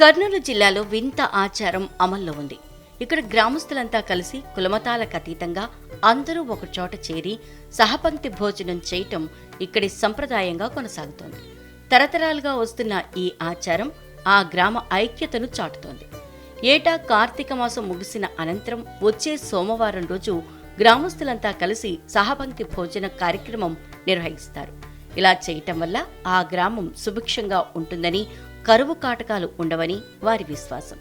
కర్నూలు జిల్లాలో వింత ఆచారం అమల్లో ఉంది. ఇక్కడ గ్రామస్తులంతా కలిసి కులమతాలకు అతీతంగా అందరూ ఒకచోట చేరి సహపంక్తి భోజనం చేయటం ఇక్కడి సంప్రదాయంగా కొనసాగుతోంది. తరతరాలుగా వస్తున్న ఈ ఆచారం ఆ గ్రామ ఐక్యతను చాటుతోంది. ఏటా కార్తీక మాసం ముగిసిన అనంతరం వచ్చే సోమవారం రోజు గ్రామస్తులంతా కలిసి సహపంక్తి భోజన కార్యక్రమం నిర్వహిస్తారు. ఇలా చేయటం వల్ల ఆ గ్రామం సుభిక్షంగా ఉంటుందని కరువు కాటకాలు ఉండవని వారి విశ్వాసం.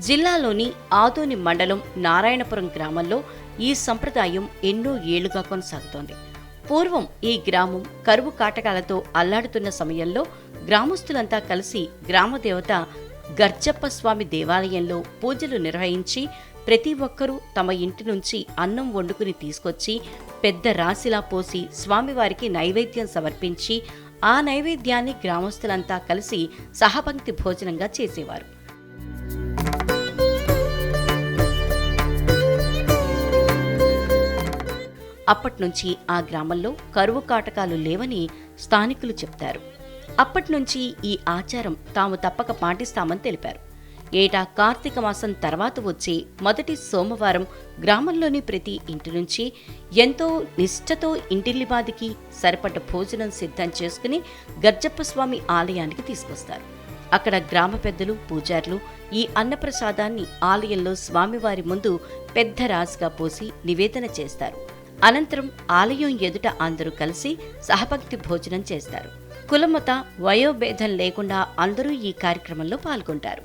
జిల్లాలోని ఆదోని మండలం నారాయణపురం గ్రామంలో ఈ సంప్రదాయం ఎన్నో ఏళ్ళుగా కొనసాగుతోంది. పూర్వం ఈ గ్రామం కరువు కాటకాలతో అల్లాడుతున్న సమయంలో గ్రామస్తులంతా కలిసి గ్రామదేవత గర్జప్ప స్వామి దేవాలయంలో పూజలు నిర్వహించి ప్రతి ఒక్కరూ తమ ఇంటి నుంచి అన్నం వండుకుని తీసుకొచ్చి పెద్ద రాశిలా పోసి స్వామివారికి నైవేద్యం సమర్పించి ఆ నైవేద్యాన్ని గ్రామస్తులంతా కలిసి సహపంక్తి భోజనంగా చేసేవారు. అప్పట్నుంచి ఆ గ్రామంలో కరువు కాటకాలు లేవని స్థానికులు చెప్తారు. అప్పట్నుంచి ఈ ఆచారం తాము తప్పక పాటిస్తామని తెలిపారు. ఏటా కార్తీక మాసం తర్వాత వచ్చే మొదటి సోమవారం గ్రామంలోని ప్రతి ఇంటి నుంచి ఎంతో నిష్ఠతో ఇంటిల్లిబాదికి సరిపడ్డ భోజనం సిద్ధం చేసుకుని గర్జప్ప స్వామి ఆలయానికి తీసుకొస్తారు. అక్కడ గ్రామ పెద్దలు పూజారులు ఈ అన్నప్రసాదాన్ని ఆలయంలో స్వామివారి ముందు పెద్ద రాజుగా పోసి నివేదన చేస్తారు. అనంతరం ఆలయం ఎదుట అందరూ కలిసి సహభక్తి భోజనం చేస్తారు. కులమత వయోభేదం లేకుండా అందరూ ఈ కార్యక్రమంలో పాల్గొంటారు.